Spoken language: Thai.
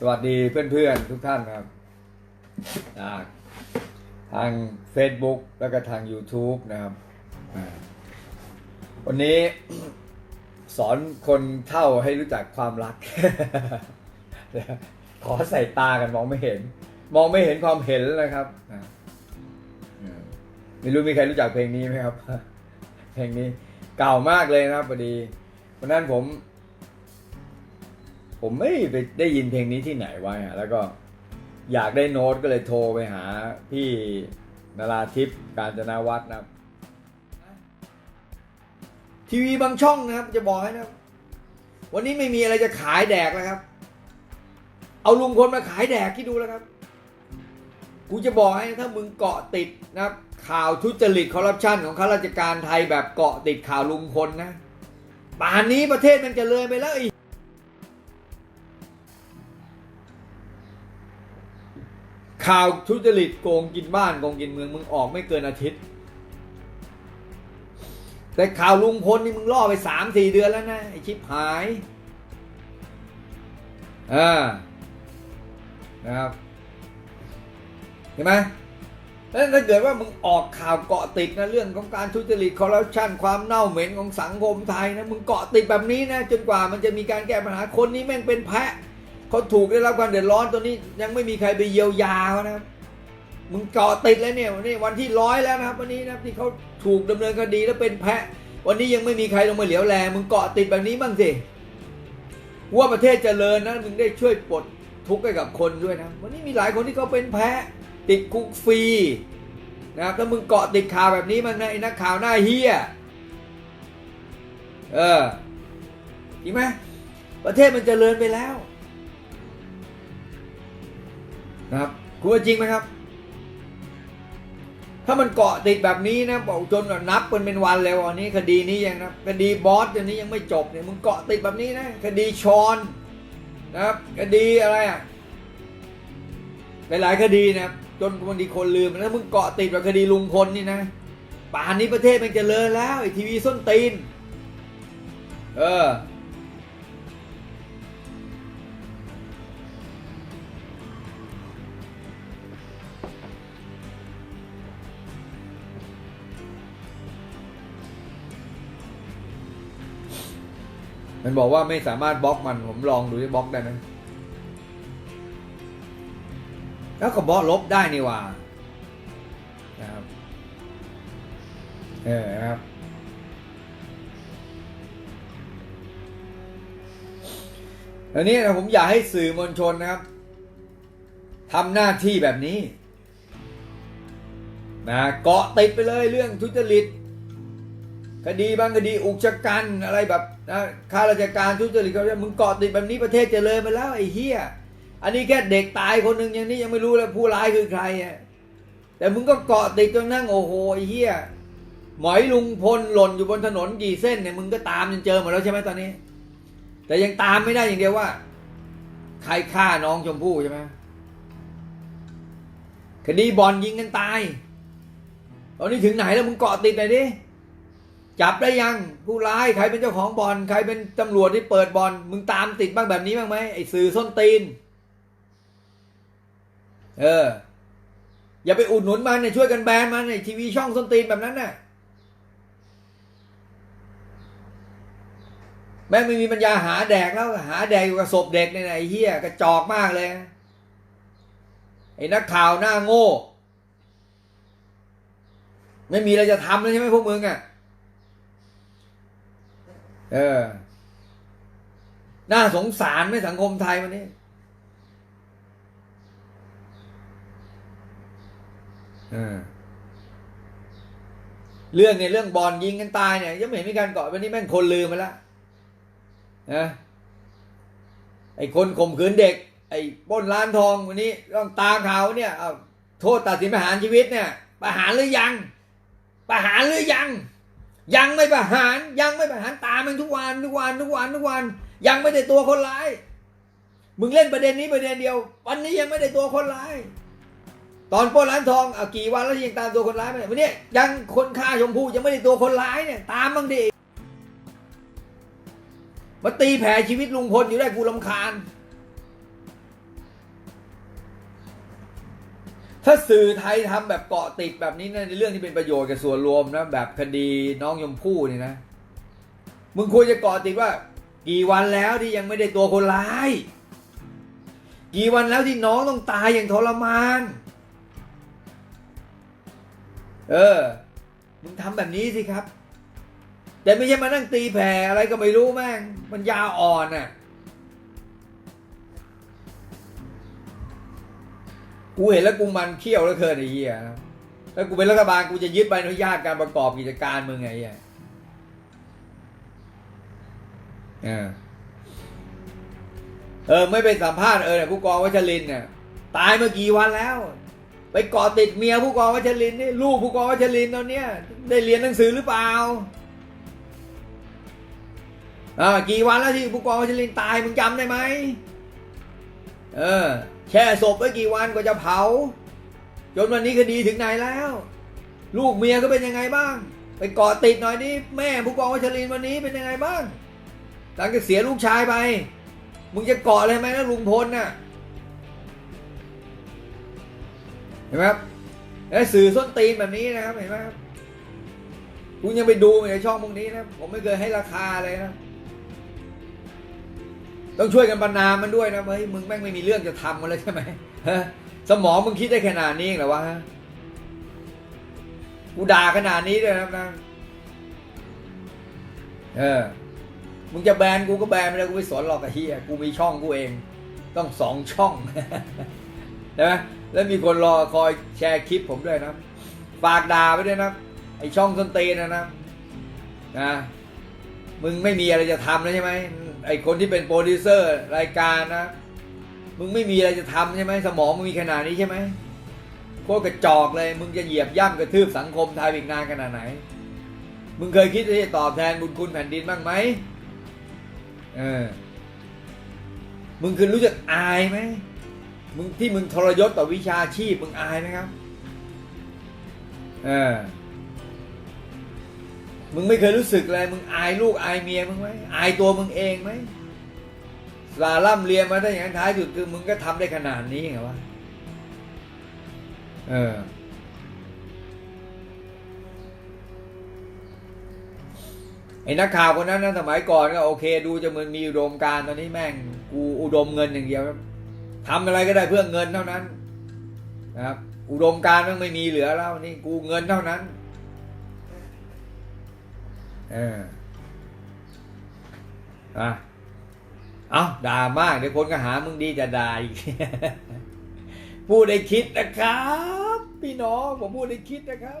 สวัสดีเพื่อนๆทุกท่านครับาทาง Facebook แล้วก็ทาง YouTube นะครับ วันนี้สอนคนเท่าให้รู้จักความรัก ขอใส่ตากันมองไม่เห็น มองไม่เห็นความเห็นนะครับไม่รู้มีใครรู้จักเพลงนี้ไหมครับ เพลงนี้เก่ามากเลยนะครับพอดีวันนั้นผม ผมไม่ไปได้ยินเพลงนี้ที่ไหนไว้อะแล้วก็อยากได้โน้ตก็เลยโทรไปหาพี่นาราทิพย์การจนาวัฒน์นะครับทีวีบางช่องนะครับจะบอกให้นะวันนี้ไม่มีอะไรจะขายแดกแล้วครับ เอาลุงพลมาขายแดกที่ดูแล้วครับ กูจะบอกให้ถ้ามึงเกาะติดนะครับ ข่าวทุจริตคอร์รัปชันของข้าราชการไทยแบบเกาะติดข่าวลุงพลนะป่านนี้ประเทศมันเจะเลยไปแล้วไอ้ ข่าวทุจริตโกงกินบ้านโกงกินเมืองมึงออกไม่เกินอาทิตย์ แต่ข่าวลุงพลนี่มึงล่อไปสามสี่เดือนแล้วนะไอชิปหายอ่านะครับเห็นไหมแล้วถ้าเกิดว่ามึงออกข่าวเกาะติดนะเรื่องของการทุจริตคอร์รัปชันความเน่าเหม็นของสังคมไทยนะมึงเกาะติดแบบนี้นะจนกว่ามันจะมีการแก้ปัญหาคนนี้แม่งเป็นแพะ เขาถูกได้รับความเดือดร้อนตัวนี้ยังไม่มีใครไปเยียวยาเขานะครับมึงเกาะติดแล้วเนี่ยวันนี้วันที่ร้อยแล้วนะครับ วันนี้นะที่เขาถูกดำเนินคดีแล้วเป็นแพะ วันนี้ยังไม่มีใครลงมาเหลียวแลมึงเกาะติดแบบนี้บ้างสิว่าประเทศเจริญนะมึงได้ช่วยปลดทุกข์ให้กับคนด้วยนะ วันนี้มีหลายคนที่เขาเป็นแพะติดคุกฟรีนะครับถ้ามึงเกาะติดข่าวแบบนี้มันนะไอ้นักข่าวหน้าเฮียเออจริงไหมประเทศมันเจริญไปแล้ว นะครับคุณว่าจริงไหมครับ ถ้ามันเกาะติดแบบนี้นะบอกจนแบบนับเป็นเป็นวันแล้ววันนี้คดีนี้ยังนะคดีบอสอันนี้ยังไม่จบเนี่ยมึงเกาะติดแบบนี้นะคดีชอนนะครับคดีอะไรอะหลายๆคดีนะครับจนบางทีคนลืมแล้วมึงเกาะติดแบบคดีลุงพลนี่นะป่านนี้ประเทศมันเจริญแล้วไอทีวีส้นตีน เออ มันบอกว่าไม่สามารถบล็อกมันผมลองดูที่บล็อกได้ไหมแล้วก็บล็อกลบได้นี่ว่านะครับเออครับอันนี้นะผมอยากให้สื่อมวลชนนะครับทำหน้าที่แบบนี้นะเกาะติดไปเลยเรื่องทุจริต คดีบางคดีอุกชะกันอะไรแบบ นะข้าราชการทุจริตเขาจะมึงเกาะติดแบบนี้ประเทศเจริญไปแล้วไอ้เหี้ยอันนี้แค่เด็กตายคนหนึ่งอย่างนี้ยังไม่รู้เลยผู้ร้ายคือใครอะแต่มึงก็เกาะติดจนนั่งโอ้โหไอ้เหี้ยหมอยลุงพลหล่นอยู่บนถนนกี่เส้นเนี่ยมึงก็ตามจนเจอหมดแล้วใช่ไหมตอนนี้ แต่ยังตามไม่ได้อย่างเดียวว่า ใครฆ่าน้องชมพู่ใช่ไหมคดีบอลยิงกันตายตอนนี้ถึงไหนแล้วมึงเกาะติดหน่อยดิ จับได้ยังผู้ร้ายใครเป็นเจ้าของบอลใครเป็นตำรวจที่เปิดบอลมึงตามติดบ้างแบบนี้บ้างไหมไอ้สื่อส้นตีน เออ อย่าไปอุดหนุนมันเนี่ยช่วยกันแบนมันในทีวีช่องส้นตีนแบบนั้นน่ะแม่งไม่มีปัญญาหาแดกแล้ว หาแดกอยู่กับศพเด็กเนี่ยนะไอ้เหี้ยกระจอกมากเลย ไอ้นักข่าวหน้าโง่ ไม่มีอะไรจะทำเลยใช่ไหมพวกมึงอะ เออ น่าสงสารไหมสังคมไทยวันนี้เออเรื่องเนี่ยเรื่องบอลยิงกันตายเนี่ยยังไม่เห็นมีการเกาะวันนี้แม่งคนลืมไปแล้วนะไอ้คนข่มขืนเด็ก ไอ้ป้นร้านทองวันนี้ต้องตามข่าวเนี่ยเอาโทษตัดสินประหารชีวิตเนี่ย ประหารหรือยัง ประหารหรือยัง ยังไม่ประหารยังไม่ประหารตามมันทุกวันทุกวันทุกวันทุกวัน ยังไม่ได้ตัวคนร้าย มึงเล่นประเด็นนี้ประเด็นเดียว วันนี้ยังไม่ได้ตัวคนร้าย ตอนปล้นร้านทองเอากี่วันแล้วยังตามตัวคนร้ายไม่ได้วันนี้ยังคนฆ่าชมพู่ยังไม่ได้ตัวคนร้ายเนี่ยตามบ้างดิมาตีแผ่ชีวิตลุงพลอยู่ได้กูลำคาญ ถ้าสื่อไทยทำแบบเกาะติดแบบนี้นะในเรื่องที่เป็นประโยชน์กับส่วนรวมนะแบบคดีน้องยมพู่นี่นะ มึงควรจะเกาะติดว่า กี่วันแล้วที่ยังไม่ได้ตัวคนร้าย กี่วันแล้วที่น้องต้องตายอย่างทรมาน เออ มึงทำแบบนี้สิครับ แต่ไม่ใช่มานั่งตีแผ่อะไรก็ไม่รู้แม่งมันยาอ่อนน่ะ กูเห็นแล้วกูมันเขี้ยวแล้วเกินไอ้เหี้ยถ้ากูเป็นรัฐบาลกูจะยึดใบอนุญาตการประกอบกิจการมึงไงไอ้เหี้ยเออเออ ไม่ไปสัมภาษณ์เออเนี่ยผู้กองวัชรินเนี่ยตายเมื่อกี่วันแล้ว ไปเกาะติดเมียผู้กองวัชรินนี่ลูกผู้กองวัชรินตอนเนี้ยได้เรียนหนังสือหรือเปล่าอ่ากี่วันแล้วที่ผู้กองวัชรินตายมึงจำได้ไหมเออ ช่ศพไว้กี่วันกว่าจะเผา จนวันนี้คดีถึงไหนแล้ว ลูกเมียก็เป็นยังไงบ้าง ไปเกาะติดหน่อยดิแม่ผู้กองวัชรินวันนี้เป็นยังไงบ้าง หลังจากเสียลูกชายไป มึงจะเกาะเลยไหมนะลุงพลน่ะเห็นไหมครับแล้สื่อส้นตีนแบบนี้นะครับเห็นไหมครับคุณยังไปดูในช่องพวกนี้นะผมไม่เคยให้ราคาเลยนะ ต้องช่วยกันบรรณามันด้วยนะเฮ้ยมึงแม่งไม่มีเรื่องจะทำมันเลยใช่ไหมฮะสมองมึงคิดได้ขนาดนี้เหรอวะกูด่าขนาดนี้ด้วยนะนะเออ มึงจะแบนกูก็แบนไม่ได้กูไม่สนหรอกไอ้เฮียกูมีช่องกูเอง ต้องสองช่องใช่ไหมแล้วมีคนรอคอยแชร์คลิปผมด้วยนะ ฝากด่าไปด้วยนะไอช่องส้นตีนนะนะนะมึงไม่มีอะไรจะทำแล้วใช่ไหม ไอคนที่เป็นโปรดิวเซอร์รายการนะ มึงไม่มีอะไรจะทำใช่ไหมสมองมึงมีขนาดนี้ใช่ไหมโคตรกระจอกเลย มึงจะเหยียบย่ำกระทืบสังคมไทยอีกนานขนาดไหน มึงเคยคิดที่จะตอบแทนบุญคุณแผ่นดินบ้างไหมเออ มึงคือรู้จักอายไหมมึงที่มึงทรยศต่อวิชาชีพมึงอายไหมครับ เออ มึงไม่เคยรู้สึกเลยมึงอายลูกอายเมียมึงไหมอายตัวมึงเองไหมสาล่ำเรียนมาได้อย่างนั้นท้ายสุดคือมึงก็ทำได้ขนาดนี้ไงวะเออ ไอ้นักข่าวคนนั้นนะสมัยก่อนก็โอเค ดูจะเหมือนมีอุดมการตอนนี้แม่งกูอุดมเงินอย่างเดียวทำอะไรก็ได้เพื่อเงินเท่านั้น นะครับ อุดมการม่งไม่มีเหลือแล้วนี่กูเงินเท่านั้น เอออะเอาด่ามาก เดี๋ยวคนก็หามึงดีจะด่าอีกพูดได้คิดนะครับ พี่น้องผมพูดได้คิดนะครับ